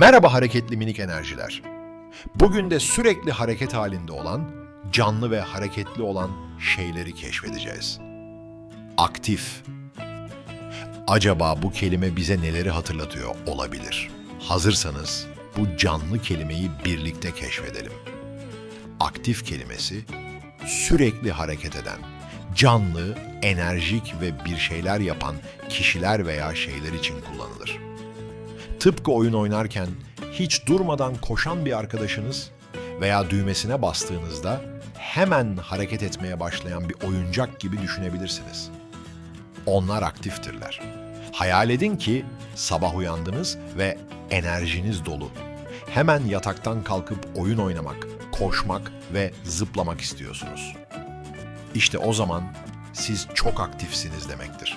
Merhaba hareketli minik enerjiler. Bugün de sürekli hareket halinde olan, canlı ve hareketli olan şeyleri keşfedeceğiz. Aktif. Acaba bu kelime bize neleri hatırlatıyor olabilir? Hazırsanız bu canlı kelimeyi birlikte keşfedelim. Aktif kelimesi sürekli hareket eden, canlı, enerjik ve bir şeyler yapan kişiler veya şeyler için kullanılır. Tıpkı oyun oynarken hiç durmadan koşan bir arkadaşınız veya düğmesine bastığınızda hemen hareket etmeye başlayan bir oyuncak gibi düşünebilirsiniz. Onlar aktiftirler. Hayal edin ki sabah uyandınız ve enerjiniz dolu. Hemen yataktan kalkıp oyun oynamak, koşmak ve zıplamak istiyorsunuz. İşte o zaman siz çok aktifsiniz demektir.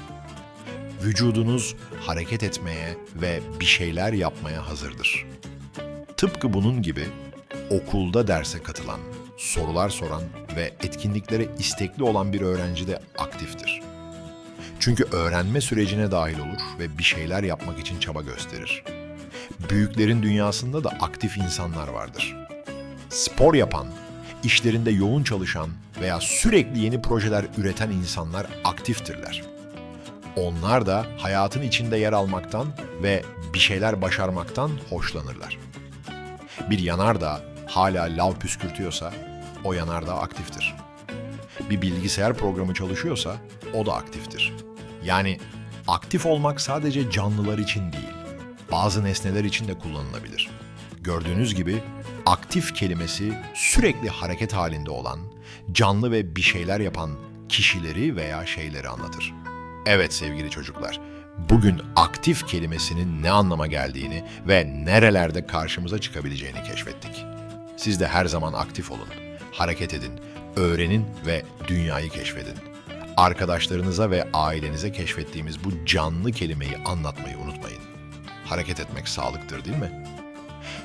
Vücudunuz hareket etmeye ve bir şeyler yapmaya hazırdır. Tıpkı bunun gibi okulda derse katılan, sorular soran ve etkinliklere istekli olan bir öğrenci de aktiftir. Çünkü öğrenme sürecine dahil olur ve bir şeyler yapmak için çaba gösterir. Büyüklerin dünyasında da aktif insanlar vardır. Spor yapan, işlerinde yoğun çalışan veya sürekli yeni projeler üreten insanlar aktiftirler. Onlar da hayatın içinde yer almaktan ve bir şeyler başarmaktan hoşlanırlar. Bir yanardağ hala lav püskürtüyorsa o yanardağ aktiftir. Bir bilgisayar programı çalışıyorsa o da aktiftir. Yani aktif olmak sadece canlılar için değil, bazı nesneler için de kullanılabilir. Gördüğünüz gibi aktif kelimesi sürekli hareket halinde olan, canlı ve bir şeyler yapan kişileri veya şeyleri anlatır. Evet sevgili çocuklar, bugün aktif kelimesinin ne anlama geldiğini ve nerelerde karşımıza çıkabileceğini keşfettik. Siz de her zaman aktif olun, hareket edin, öğrenin ve dünyayı keşfedin. Arkadaşlarınıza ve ailenize keşfettiğimiz bu canlı kelimeyi anlatmayı unutmayın. Hareket etmek sağlıktır değil mi?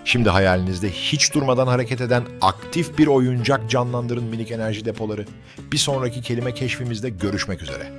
Şimdi hayalinizde hiç durmadan hareket eden aktif bir oyuncak canlandırın minik enerji depoları. Bir sonraki kelime keşfimizde görüşmek üzere.